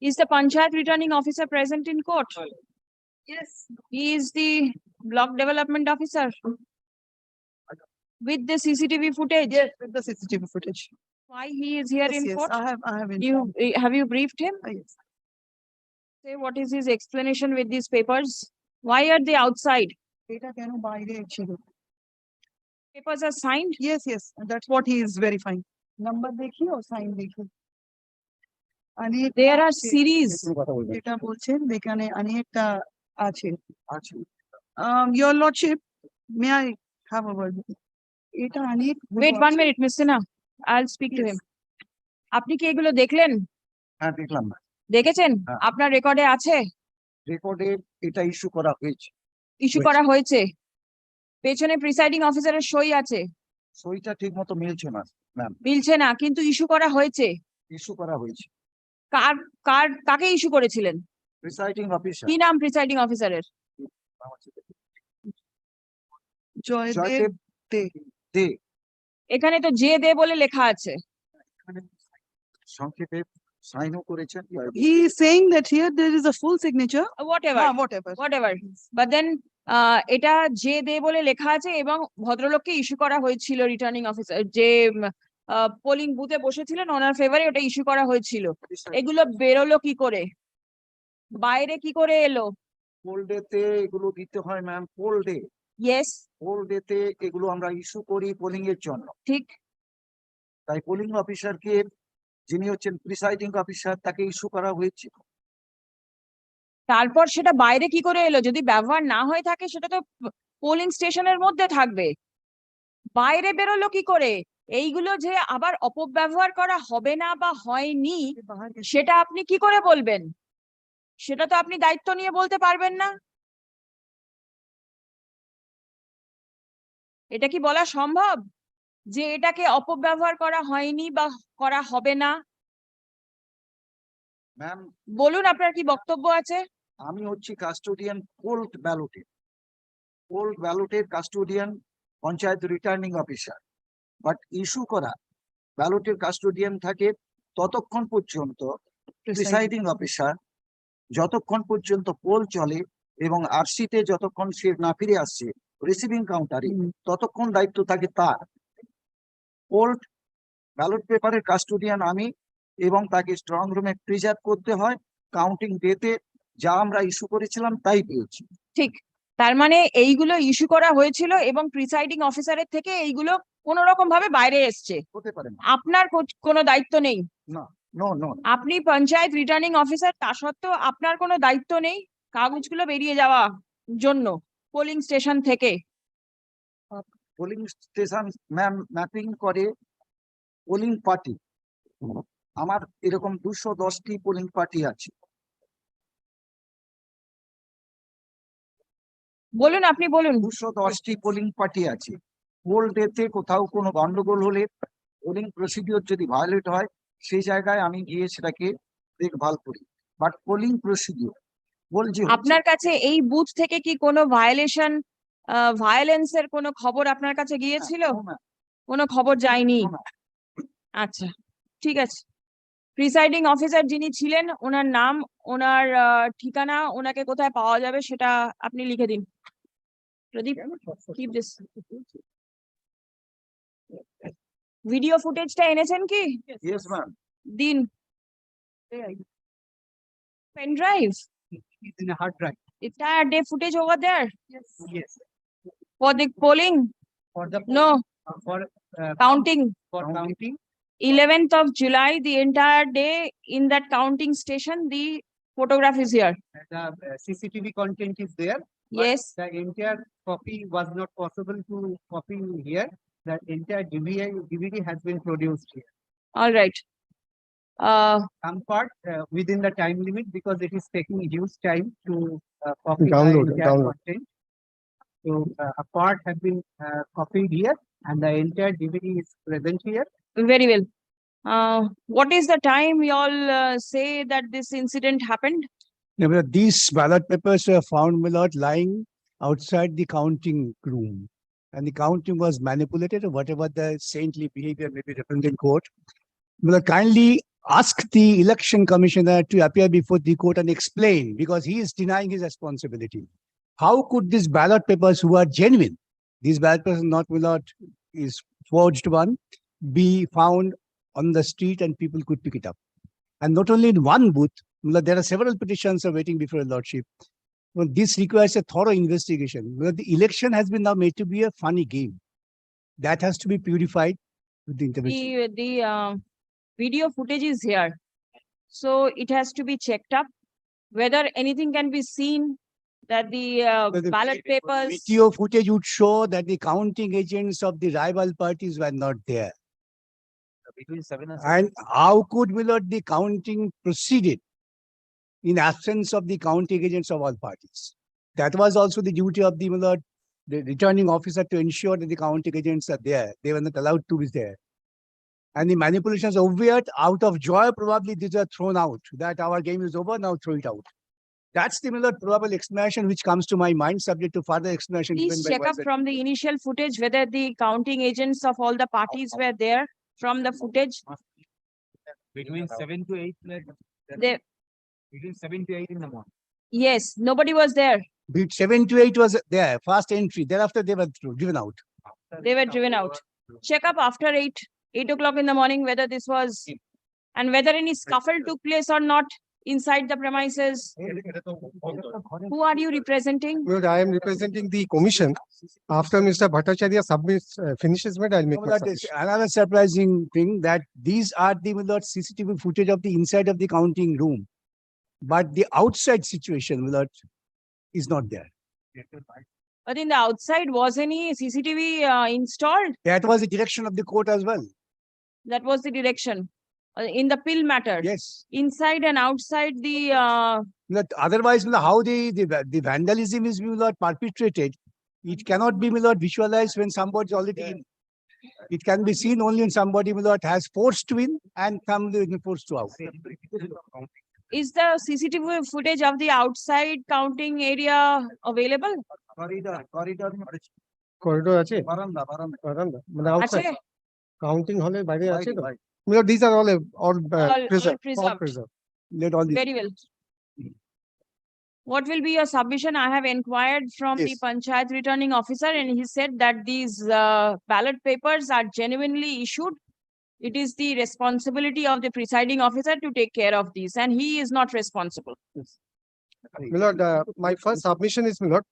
Is the Panchayat returning officer present in court? Yes. He is the block development officer. With the CCTV footage, Yes, with the CCTV footage. why he is here Yes, in yes, court? I have, I have. You, informed. eh, have you briefed him? Ah, yes. Say what is his explanation with these papers? Why are they outside? এটা কেন বাইরে ছিল? Papers are signed? Yes, yes, and that's what he is verifying. Number দেখি ও sign দেখি। যেটা বলছেন এখানে অনেকটা আছে। Um? এটা অনেক to Yes. him. আপনি কি এগুলো দেখলেন? হ্যাঁ দেখলাম দেখেছেন? হ্যাঁ। আপনার রেকর্ডে আছে? রেকর্ডে এটা ইস্যু করা হয়েছে ইস্যু করা হয়েছে? পেছনে প্রিসাইডিং অফিসারের সই আছে। সইটা ঠিক মতো মিলছে না ম্যাম মিলছে না কিন্তু ইস্যু করা হয়েছে। ইস্যু করা হয়েছে কার কার কাকে ইস্যু করেছিলেন? প্রিসাইডিং অফিসার কি নাম প্রিসাইডিং অফিসারের? জয়দেব দে। দে এখানে তো যে দে বলে লেখা আছে। সংক্ষেপে সাইনও করেছেন Jaydev. He is saying that here there is a full signature. Whatever Ah, whatever. Whatever but then এটা যে দে বলে লেখা আছে এবং ভদ্রলোককে ইস্যু করা হয়েছিল রিটার্নিং অফিসার যে পোলিং বুথে বসেছিলেন ওনার ফেভারে ওটা ইস্যু করা হয়েছিল। এগুলো বেরোলো কি করে? বাইরে কি করে এলো? পোল ডেতে এগুলো দিতে হয় ma'am poll day yes poll ডেতে এগুলো আমরা ইস্যু করি পোলিং এর জন্য। ঠিক। তাই পোলিং অফিসারকে যিনি হচ্ছেন প্রিসাইডিং অফিসার তাকে ইস্যু করা হয়েছে তারপর সেটা বাইরে কি করে এলো? যদি ব্যবহার না হয়ে থাকে সেটা তো পোলিং স্টেশনের মধ্যে থাকবে। বাইরে বেরোলো কি করে? এইগুলো যে আবার অপব্যবহার করা হবে না বা হয়নি সেটা আপনি কি করে বলবেন? সেটা তো আপনি দায়িত্ব নিয়ে বলতে পারবেন না। এটা কি বলা সম্ভব? যে এটাকে অপব্যবহার করা হয়নি বা করা হবে না? ম্যাম বলুন আপনার কি বক্তব্য আছে? আমি হচ্ছি কাস্টোডিয়ান কোল্ড ব্যালটে cold ব্যালটের custodian panchayat returning officer but issue করা ব্যালটের কাস্টোডিয়ান থাকে ততক্ষণ পর্যন্ত প্রিসাইডিং অফিসার যতক্ষণ পর্যন্ত পোল চলে এবং আরসিতে যতক্ষণ সে না ফিরে আসছে রিসিভিং কাউন্টারে। ততক্ষণ দায়িত্ব থাকে তার পোল্ড ব্যালট পেপারের কাস্টোডিয়ান আমি এবং তাকে স্ট্রং রুমে প্রিজার্ভ করতে হয় কাউন্টিং ডেতে যা আমরা ইস্যু করেছিলাম তাই পেয়েছি ঠিক তার মানে এইগুলো ইস্যু করা হয়েছিল এবং প্রিসাইডিং অফিসারের থেকে এইগুলো কোন রকম ভাবে বাইরে এসছে। হতে পারে না। আপনার কোনো দায়িত্ব নেই। নো নো আপনি পঞ্চায়েত রিটার্নিং অফিসার তা সত্ত্বেও আপনার কোনো দায়িত্ব নেই কাগজগুলো বেরিয়ে যাওয়া জন্য পোলিং স্টেশন থেকে। পোলিং স্টেশন ম্যাম ম্যাপিং করে পোলিং পার্টি আমার এরকম দুশো দশটি পোলিং পার্টি আছে। বলুন আপনি বলুন। দুশো দশটি পোলিং পার্টি আছে। পোল ডেতে কোথাও কোনো গন্ডগোল হলে পোলিং প্রসিডিওর যদি ভায়োলেট হয় সেই জায়গায় আমি গিয়ে সেটাকে দেখভাল করি। বাট পোলিং প্রসিডিওর বলছি আপনার কাছে এই বুথ থেকে কি কোনো ভায়োলেশন ভায়োলেন্সের কোনো খবর আপনার কাছে গিয়েছিল? কোনো খবর যায়নি। আচ্ছা ঠিক আছে। প্রিসাইডিং অফিসার যিনি ছিলেন ওনার নাম ওনার ঠিকানা ওনাকে কোথায় পাওয়া যাবে সেটা আপনি লিখে দিন। প্রদীপ keep this ভিডিও ফুটেজটা এনেছেন কি ইয়েস ম্যাম দিন pen drive is in a hard drive. entire day footage over there Yes. for the polling For the. no uh, For, uh, counting for Counting. counting, eleventh of July the entire day in that counting station the photograph is here the uh, CCTV content is there. but yes The entire copy was not possible to copy here. The entire DVD, DVD has been produced here. all right uh Some part uh, within the time limit because it is taking huge time to uh, copy the Download, entire download. content. So uh, a part have been uh, copied here and the entire DVD is present here. very well uh what is the time you all uh, say that this incident happened Yeah, but these ballot papers were found, my lord, lying outside the counting room. And the counting was manipulated or whatever the saintly behavior may be represented in court. Will kindly ask the election commissioner to appear before the court and explain because he is denying his responsibility. How could these ballot papers who are genuine, these ballot papers not without is forged one, be found on the street and people could pick it up? And not only in one booth, there are several petitions are waiting before your lordship. Well, this requires a thorough investigation. Well, the election has been now made to be a funny game. That has to be purified with the intervention. The, the, um, video footage is here. So it has to be checked up whether anything can be seen that the, uh, But the ballot vi- papers. Video footage would show that the counting agents of the rival parties were not there. Between seven and. And how could Willard the counting proceeded in absence of the counting agents of all parties? That was also the duty of the Willard, the returning officer to ensure that the counting agents are there. They were not allowed to be there. And the manipulations obviate out of joy, probably these are thrown out, that our game is over, now throw it out. That's the Millard probable explanation which comes to my mind, subject to further explanation. given Please by check up Vice from the initial footage whether the counting agents of all the parties were there from the footage. Between seven to eight, like, They, between seven to eight in the morning. yes, nobody was there. Beat seven to eight was there, fast entry. Thereafter, they were through, driven out. They were driven out. Check up after eight, eight o'clock in the morning whether this was and whether any scuffle took place or not inside the premises. Who are you representing? Well, I am representing the commission. After Mr. Bhattacharya submits, uh, finishes it, I'll make my that is submission. Another surprising thing that these are the without CCTV footage of the inside of the counting room. But the outside situation without is not there. But in the outside, was any CCTV uh, installed? That was the direction of the court as well. That was the direction. Uh, in the pill matter, Yes. inside and outside the uh, That otherwise, you know, how the, the va- the vandalism is not perpetrated, it cannot be without visualized when somebody's already in. It can be seen only when somebody without has forced to in and come the forced to out is the CCTV footage of the outside counting area available? Corridor, corridor, Corridor আছে? baranda, baranda. বারান্দা? মানে outside? আছে? Counting hall বাইরে আছে Right, তো? right. Well, these are all, uh, all All- uh, all preserved, all preserved. preserved. Let all the Very well. What will be your submission? I have inquired from the Yes. panchayat returning officer and he said that these uh, ballot papers are genuinely issued. It is the responsibility of the presiding officer to take care of these and he is not responsible. Milord, uh, my first submission is, Milord,